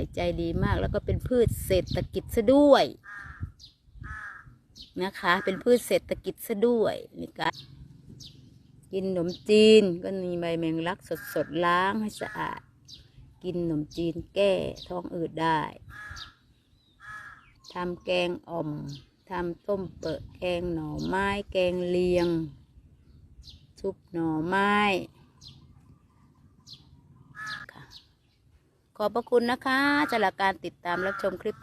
ส่ใจดีมาก แล้วก็เป็นพืชเศรษฐกิจซะด้วยนะคะ เป็นพืชเศรษฐกิจซะด้วยนี่การกินขนมจีนก็มีใบแมงลักสดๆล้างให้สะอาด กินขนมจีนแก้ท้องอืดได้ทำแกงอ่อมทำต้มเปิดแกงหน่อไม้ แกงเลียง ซุปหน่อไม้ค่ะ ขอบพระคุณนะคะสำหรับการติดตามรับชมคลิป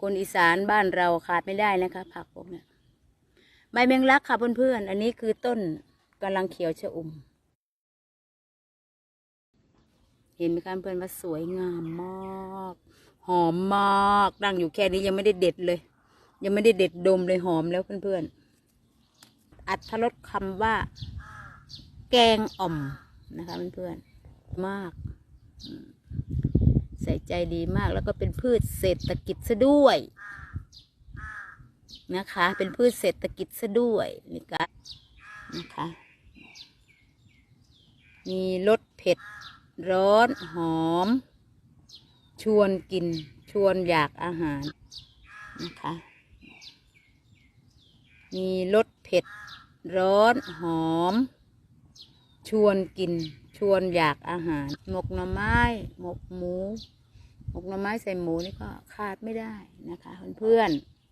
คนอีสานบ้านเราขาดไม่ได้นะคะ ผักพวกเนี้ยใบแมงลักค่ะเพื่อนๆ อันนี้คือต้นกำลังเขียวชะอุ่ม เห็นไหมคะเพื่อนว่าสวยงามมาก หอมมากดังอยู่แค่นี้ยังไม่ได้เด็ดเลย ยังไม่ได้เด็ดดมเลยหอมแล้วเพื่อนๆ อัดทรสคำว่า แกงอ่อมนะคะเพื่อนๆ มาก ใส่ใจดีมากแล้วก็เป็นพืชเศรษฐกิจซะด้วยนะคะ เป็นพืชเศรษฐกิจซะด้วยนี่ก็นะคะ มีรสเผ็ดร้อนหอม ชวนกิน ชวนอยากอาหารนะคะ มีรสเผ็ดร้อนหอม ชวนกิน ชวนอยากอาหาร หมกหน่อไม้ หมกหมู หมกหน่อไม้ใส่หมูนี่ก็ขาดไม่ได้นะคะเพื่อน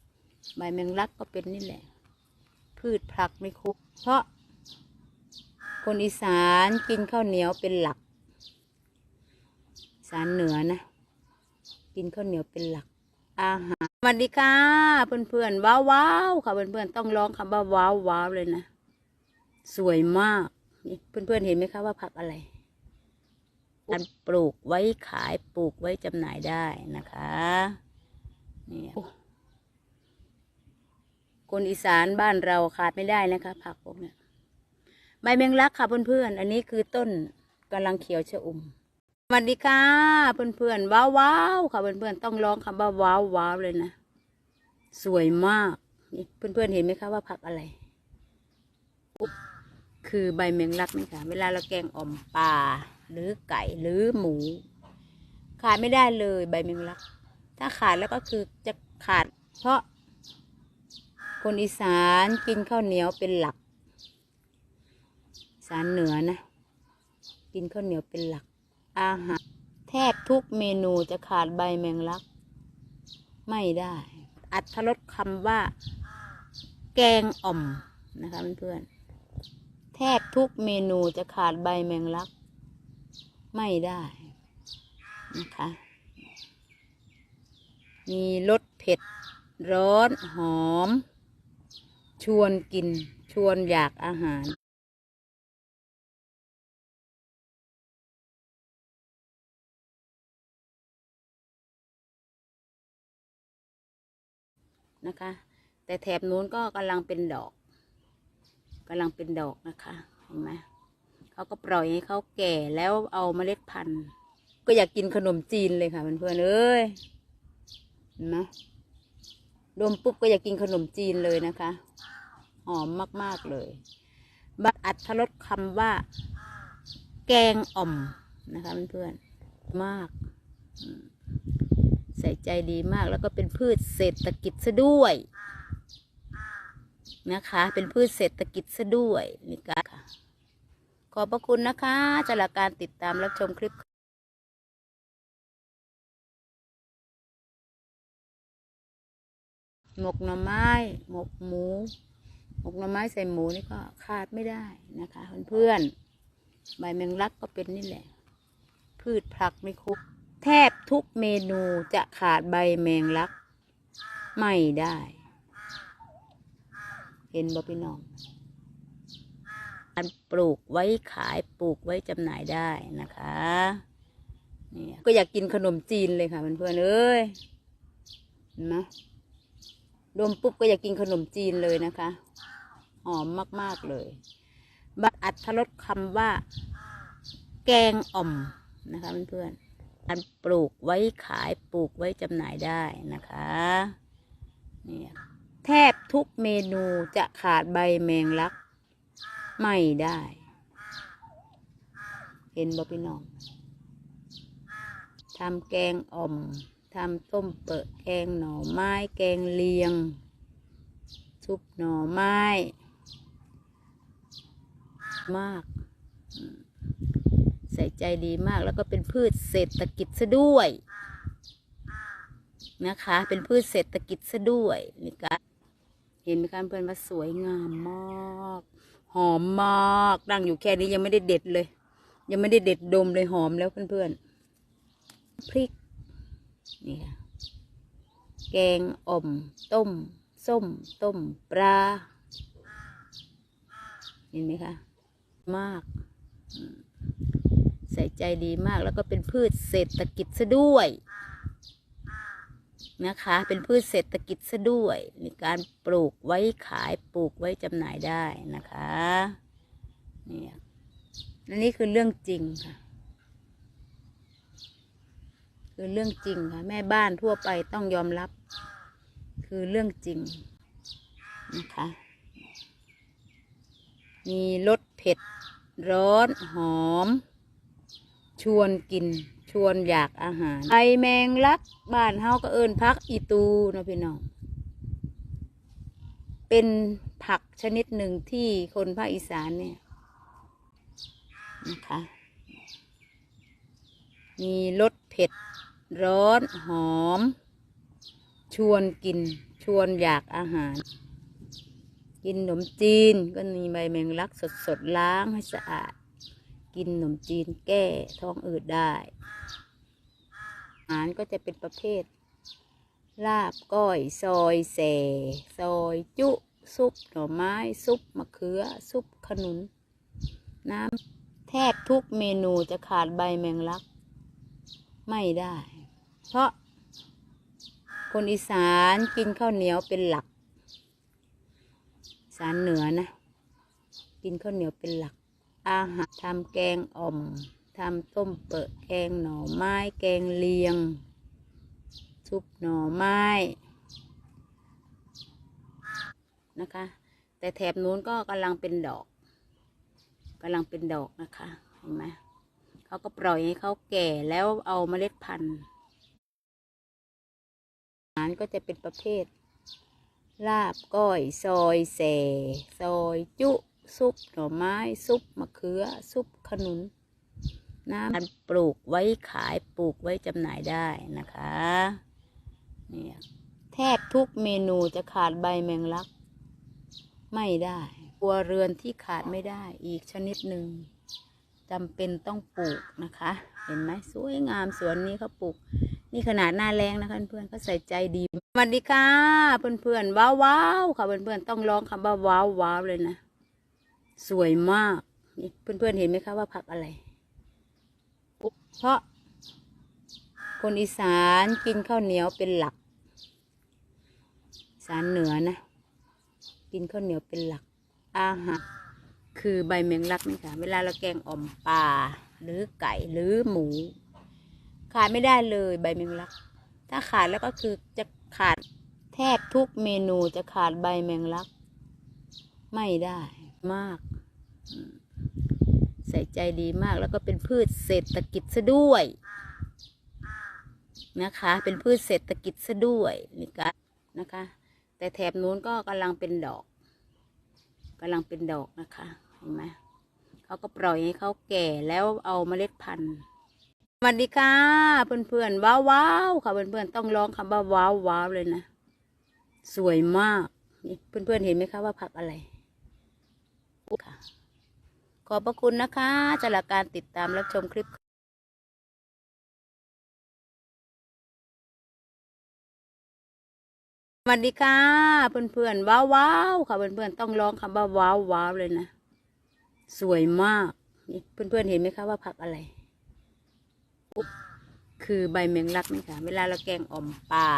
ๆใบแมงลักก็เป็นนี่แหละ พืชผักไม่คุก เพราะ คนอีสานกินข้าวเหนียวเป็นหลัก สานเหนือนะ กินข้าวเหนียวเป็นหลัก อาหารสวัสดีค่ะเพื่อนๆว้าวว้าวค่ะเพื่อนๆต้องร้องคำว่าว้าวว้าวเลยนะสวยมากนี่เพื่อนๆเห็นไหมคะว่าผักอะไรการปลูกไว้ขายปลูกไว้จำหน่ายได้นะคะนี่คนอีสานบ้านเราขาดไม่ได้นะคะ ผักพวกเนี้ยใบแมงลักค่ะเพื่อนๆอันนี้คือต้นกำลังเขียวชะอุ่ม วัสดีค่ะเพื่อนๆว้าวว้าวค่ะเพื่อนๆต้องร้องคำว่าว้าวว้าวเลยนะ สวยมากนี่เพื่อนๆเห็นไหมคะว่าผักอะไร คือใบแมงลักนี่ค่ะ เวลาเราแกงอ่อมปลาหรือไก่หรือหมู ขาดไม่ได้เลยใบแมงลัก ถ้าขาดแล้วก็คือจะขาด เพราะ คนอีสานกินข้าวเหนียวเป็นหลัก สานเหนือนะ กินข้าวเหนียวเป็นหลัก อาหาร แทบทุกเมนูจะขาดใบแมงลัก ไม่ได้ อัดทรสคำว่า แกงอ่อมนะคะเพื่อนๆแทบทุกเมนูจะขาดใบแมงลัก ไม่ได้นะคะ มีรสเผ็ด ร้อนหอม ชวนกิน ชวนอยากอาหาร นะคะ แต่แถบนู้นก็กำลังเป็นดอกกำลังเป็นดอกนะคะเห็นไหมเขาก็ปล่อยให้เขาแก่แล้วเอาเมล็ดพันธุ์ ก็อยากกินขนมจีนเลยค่ะเพื่อนๆเอ้ยเห็นไหมดมปุ๊บก็อยากกินขนมจีนเลยนะคะหอมมากๆเลยบักอัดทรสคำว่า แกงอ่อมนะคะเพื่อนๆมากอืม ส่ใจดีมาก แล้วก็เป็นพืชเศรษฐกิจซะด้วยนะคะ เป็นพืชเศรษฐกิจซะด้วยนี่ก็ค่ะ ขอบพระคุณนะคะสำหรับการติดตามรับชมคลิปหมกหน่อไม้หมกหมู หมกหน่อไม้ใส่หมูนี่ก็ขาดไม่ได้นะคะเพื่อนๆใบแมงลักก็เป็นนี่แหละ พืชผักไม่คุก แทบทุกเมนูจะขาดใบแมงลัก ไม่ได้ เห็นบ่พี่น้องการปลูกไว้ขายปลูกไว้จำหน่ายได้นะคะเนี่ยก็อยากกินขนมจีนเลยค่ะเพื่อนๆเอ้ยเห็นไหมดมปุ๊บก็อยากกินขนมจีนเลยนะคะหอมมากๆเลยบักอัดทรสคำว่า แกงอ่อมนะคะเพื่อนๆ การปลูกไว้ขายปลูกไว้จำหน่ายได้นะคะเนี่ยแทบทุกเมนูจะขาดใบแมงลัก ไม่ได้ เห็นบ่พี่น้องทำแกงอ่อมทำต้มเปิดแกงหน่อไม้แกงเลียง ซุปหน่อไม้ มากอืม ส่ใจดีมาก แล้วก็เป็นพืชเศรษฐกิจซะด้วยนะคะ เป็นพืชเศรษฐกิจซะด้วยนี่ก็เห็นไหมคะเพื่อนว่าสวยงามมาก หอมมากดังอยู่แค่นี้ยังไม่ได้เด็ดเลย ยังไม่ได้เด็ดดมเลยหอมแล้วเพื่อนๆพริกนี่ค่ะแกงอ่อม ต้ม ส้ม ต้มปลาเห็นไหมคะ มากอืม ใส่ใจดีมากแล้วก็เป็นพืชเศรษฐกิจซะด้วยนะคะ เป็นพืชเศรษฐกิจซะด้วยในการปลูกไว้ขายปลูกไว้จำหน่ายได้นะคะเนี่ยอันนี้คือเรื่องจริงค่ะ คือเรื่องจริงค่ะ แม่บ้านทั่วไปต้องยอมรับ คือเรื่องจริงนะคะ มีรสเผ็ดร้อนหอม ชวนกินชวนอยากอาหารไอแมงลักบ้านเฮาก็เอิญพักอีตูนะพี่น้องเป็นผักชนิดหนึ่งที่คนภาคอีสานเนี่ยนะคะมีรสเผ็ดร้อนหอม ชวนกิน ชวนอยากอาหาร กินขนมจีนก็มีใบแมงลักสดๆล้างให้สะอาด กินขนมจีนแก้ท้องอืดได้ อาหารก็จะเป็นประเภท ลาบก้อยซอยแส่ซอยจุซุปหน่อไม้ซุปมะเขือ ซุปขนุน น้ำแทบทุกเมนูจะขาดใบแมงลัก ไม่ได้ เพราะคนอีสานกินข้าวเหนียวเป็นหลักอีสานเหนือนะ กินข้าวเหนียวเป็นหลัก อาหารทำแกงอ่อมทำต้มเปิดแกงหน่อไม้แกงเลียง ซุปหน่อไม้นะคะ แต่แถบนู้นก็กำลังเป็นดอกกำลังเป็นดอกนะคะเห็นไหมเขาก็ปล่อยให้เขาแก่แล้วเอาเมล็ดพันธุ์อาหารก็จะเป็นประเภท ลาบก้อย ซอยแส่ซอยจุ ซุปหน่อไม้ ซุปมะเขือ ซุปขนุน น้ำการปลูกไว้ขายปลูกไว้จำหน่ายได้นะคะเนี่ยแทบทุกเมนูจะขาดใบแมงลัก ไม่ได้ครัวเรือนที่ขาดไม่ได้อีกชนิดหนึ่งจำเป็นต้องปลูกนะคะ เห็นไหมสวยงามสวนนี้เขาปลูก นี่ขนาดหน้าแรงนะคะเพื่อนเขาใส่ใจดีสวัสดีค่ะเพื่อนๆว้าวว้าวๆค่ะเพื่อนๆต้องร้องคำว่าว้าวว้าวเลยนะ สวยมากนี่เพื่อนๆเห็นไหมคะว่าผักอะไร เพราะ คนอีสานกินข้าวเหนียวเป็นหลัก สานเหนือนะ กินข้าวเหนียวเป็นหลัก อาหารคือใบแมงลักนี่ค่ะ เวลาเราแกงอ่อมปลาหรือไก่หรือหมู ขาดไม่ได้เลยใบแมงลัก ถ้าขาดแล้วก็คือจะขาดแทบทุกเมนูจะขาดใบแมงลัก ไม่ได้ มาก ใส่ใจดีมากแล้วก็เป็นพืชเศรษฐกิจซะด้วยนะคะ เป็นพืชเศรษฐกิจซะด้วยนี่ก็นะคะ แต่แถบนู้นก็กำลังเป็นดอกกำลังเป็นดอกนะคะเห็นไหมเขาก็ปล่อยให้เขาแก่แล้วเอาเมล็ดพันธุ์สวัสดีค่ะเพื่อนๆว้าวว้าวค่ะเพื่อนๆต้องร้องคำว่าว้าวว้าวเลยนะสวยมากเพื่อนๆเห็นไหมคะว่าผักอะไร ค่ะ ขอบพระคุณนะคะสำหรับการติดตามรับชมคลิปสวัสดีค่ะเพื่อนๆว้าวว้าวค่ะเพื่อนๆต้องร้องคำว่าว้าวว้าวเลยนะ สวยมากนี่เพื่อนๆเห็นไหมคะว่าผักอะไร คือใบแมงลักนี่ค่ะ เวลาเราแกงอ่อมปลา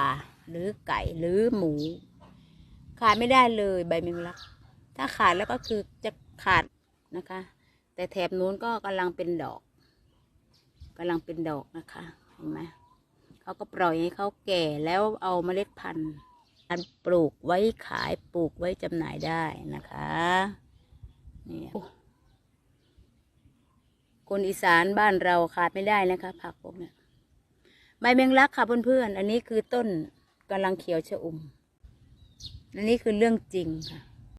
หรือไก่หรือหมู ขาดไม่ได้เลยใบแมงลัก ถ้าขาดแล้วก็คือจะขาดนะคะ แต่แถบนู้นก็กำลังเป็นดอกกำลังเป็นดอกนะคะเห็นไหมเขาก็ปล่อยให้เขาแก่แล้วเอาเมล็ดพันธุ์การปลูกไว้ขายปลูกไว้จำหน่ายได้นะคะนี่คนอีสานบ้านเราขาดไม่ได้นะคะ ผักพวกเนี้ยใบแมงลักค่ะเพื่อนๆอันนี้คือต้นกำลังเขียวชะอุ่มอันนี้คือเรื่องจริงค่ะ